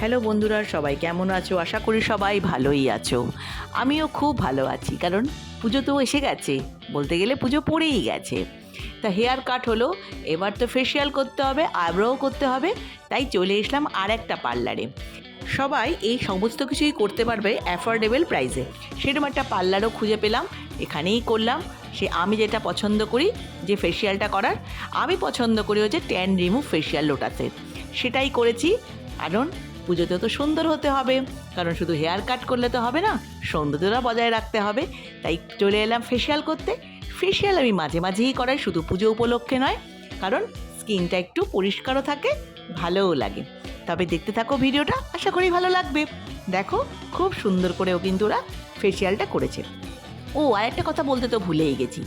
Hello বন্ধুরা, সবাই কেমন আছো? আশা করি সবাই ভালোই আছো। আমিও খুব ভালো আছি, কারণ পুজো তো এসে গেছে। বলতে গেলে পুজো পড়েই গেছে। তা হেয়ার কাট হলো, এবার তো ফেসিয়াল করতে হবে, আইব্রোও করতে হবে, তাই চলে এসলাম আর একটা পার্লারে। সবাই এই সমস্ত কিছুই করতে পারবে অ্যাফোর্ডেবল প্রাইসে সেরকম একটা পার্লারও খুঁজে পেলাম, এখানেই করলাম। সে আমি যেটা পছন্দ করি, যে ফেসিয়ালটা করার, আমি পছন্দ করি হচ্ছে ট্যান রিমুভ ফেসিয়াল লোটাতে সেটাই করেছি, কারণ পুজোতে তো সুন্দর হতে হবে। কারণ শুধু হেয়ার কাট করলে তো হবে না, সৌন্দর্যটা বজায় রাখতে হবে। তাই চলে এলাম ফেসিয়াল করতে। ফেসিয়াল আমি মাঝে মাঝেই করাই, শুধু পুজো উপলক্ষে নয়। কারণ স্কিনটা একটু পরিষ্কারও থাকে, ভালোও লাগে। তবে দেখতে থাকো ভিডিওটা, আশা করি ভালো লাগবে। দেখো, খুব সুন্দর করেও কিন্তু ওরা ফেসিয়ালটা করেছে। ও আর একটা কথা বলতে তো ভুলেই গেছি।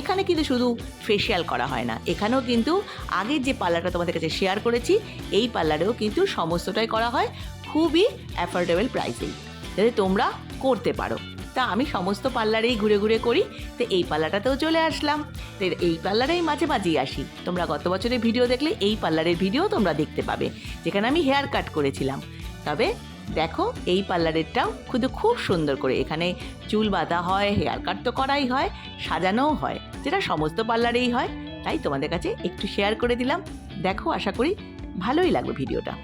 এখানে কিন্তু শুধু ফেসিয়াল করা হয় না, এখানেও কিন্তু আগের যে পার্লারটা তোমাদের কাছে শেয়ার করেছি, এই পার্লারেও কিন্তু সমস্তটাই করা হয় খুবই অ্যাফোর্ডেবল প্রাইসেই যাতে তোমরা করতে পারো। তা আমি সমস্ত পার্লারেই ঘুরে ঘুরে করি, তো এই পার্লারটাতেও চলে আসলাম। তো এই পার্লারেই মাঝে মাঝেই আসি। তোমরা গত বছরের ভিডিও দেখলে এই পার্লারের ভিডিও তোমরা দেখতে পাবে, যেখানে আমি হেয়ার কাট করেছিলাম। তবে দেখো, এই পার্লারেরটাও শুধু খুব সুন্দর করে। এখানে চুল বাঁধা হয়, হেয়ার কাট তো করাই হয়, সাজানোও হয়। যেটা সমস্ত পার্লারেই হয়, তাই তোমাদের কাছে একটু শেয়ার করে দিলাম। দেখো, আশা করি ভালোই লাগবে ভিডিওটা।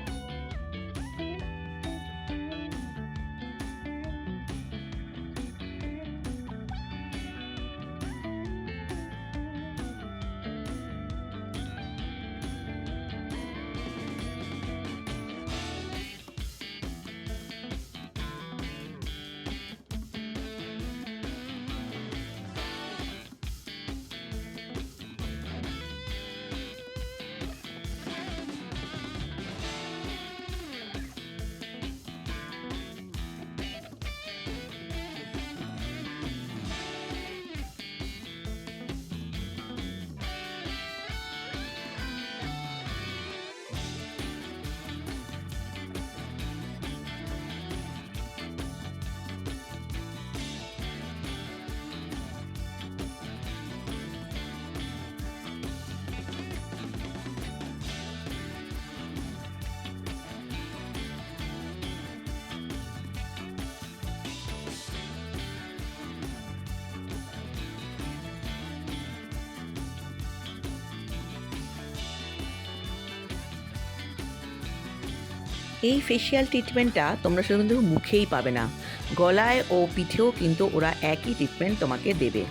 এই ফেসিয়াল ট্রিটমেন্টটা তোমরা শুধু কিন্তু মুখেই পাবে না, গলায় ও পিঠেও কিন্তু ওরা একই ট্রিটমেন্ট তোমাকে দেবে।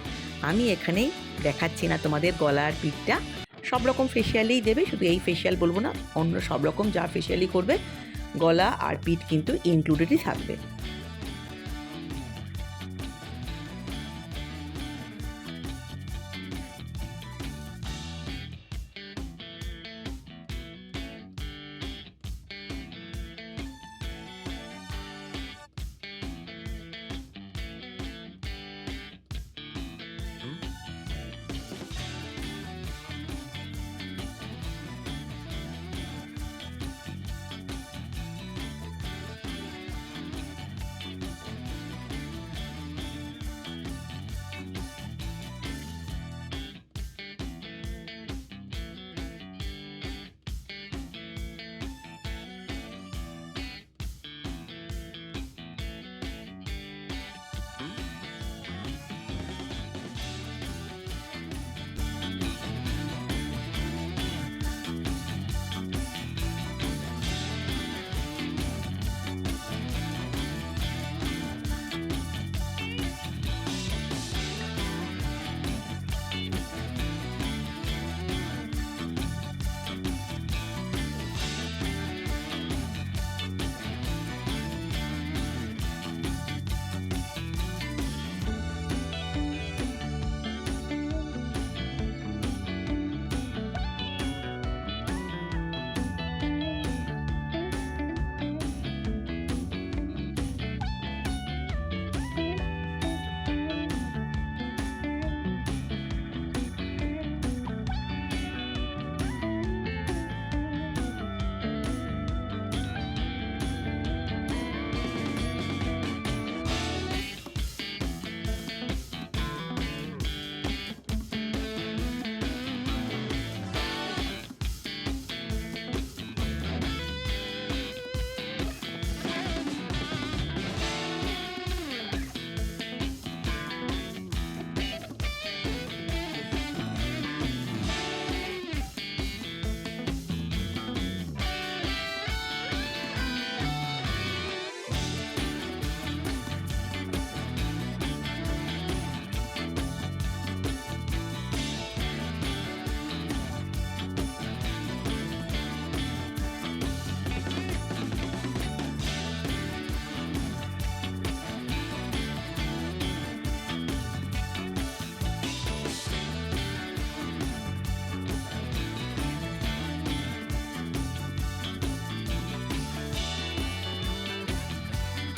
আমি এখানেই দেখাচ্ছি না তোমাদের গলার পিঠটা, সব রকম ফেসিয়ালেই দেবে, শুধু এই ফেসিয়াল বলব না, অন্য সব রকম যা ফেসিয়ালই করবে, গলা আর পিঠ কিন্তু ইনক্লুডেডই থাকবে।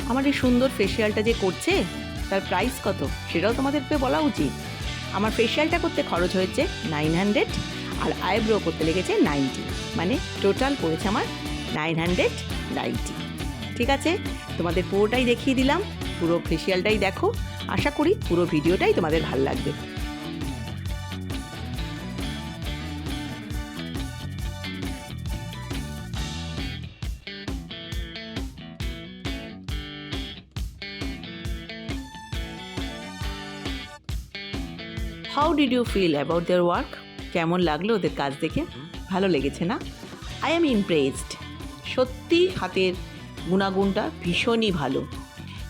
আমার এই সুন্দর ফেসিয়ালটা যে করছে, তার প্রাইস কত? সেটাও তোমাদেরকে বলা উচিত। আমার ফেসিয়ালটা করতে খরচ হয়েছে নাইন হান্ড্রেড আর আইব্রো করতে লেগেছে নাইনটি মানে টোটাল পড়েছে আমার নাইন হান্ড্রেড নাইনটি ঠিক আছে? তোমাদের পুরোটাই দেখিয়ে দিলাম, পুরো ফেসিয়ালটাই দেখো। আশা করি পুরো ভিডিওটাই তোমাদের ভালো লাগবে। How did you feel about their work কেমন লাগল ওদের কাজ দেখে? ভালো লেগেছে না? আই এম ইমপ্রেসড সত্যি হাতের গুণাগুণটা ভীষণই ভালো।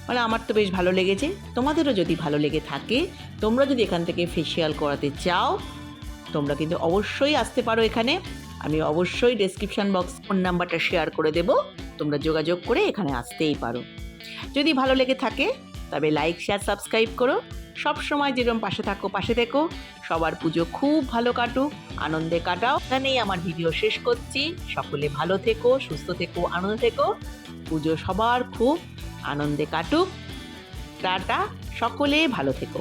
মানে আমার তো বেশ ভালো লেগেছে। তোমাদেরও যদি ভালো লেগে থাকে, তোমরা যদি এখান থেকে ফেসিয়াল করাতে চাও, তোমরা কিন্তু অবশ্যই আসতে পারো এখানে। আমি অবশ্যই ডেসক্রিপশান বক্স ফোন নাম্বারটা শেয়ার করে দেবো। তোমরা যোগাযোগ করে এখানে আসতেই পারো। যদি ভালো লেগে থাকে, তবে লাইক শেয়ার সাবস্ক্রাইব করো। সব সময় যেরকম পাশে থাকো, পাশে থেকো। সবার পুজো খুব ভালো কাটুক, আনন্দে কাটাও। এখানেই আমার ভিডিও শেষ করছি। সকলে ভালো থেকো, সুস্থ থেকো, আনন্দ থেকো। পুজো সবার খুব আনন্দে কাটুক। টাটা, সকলে ভালো থেকো।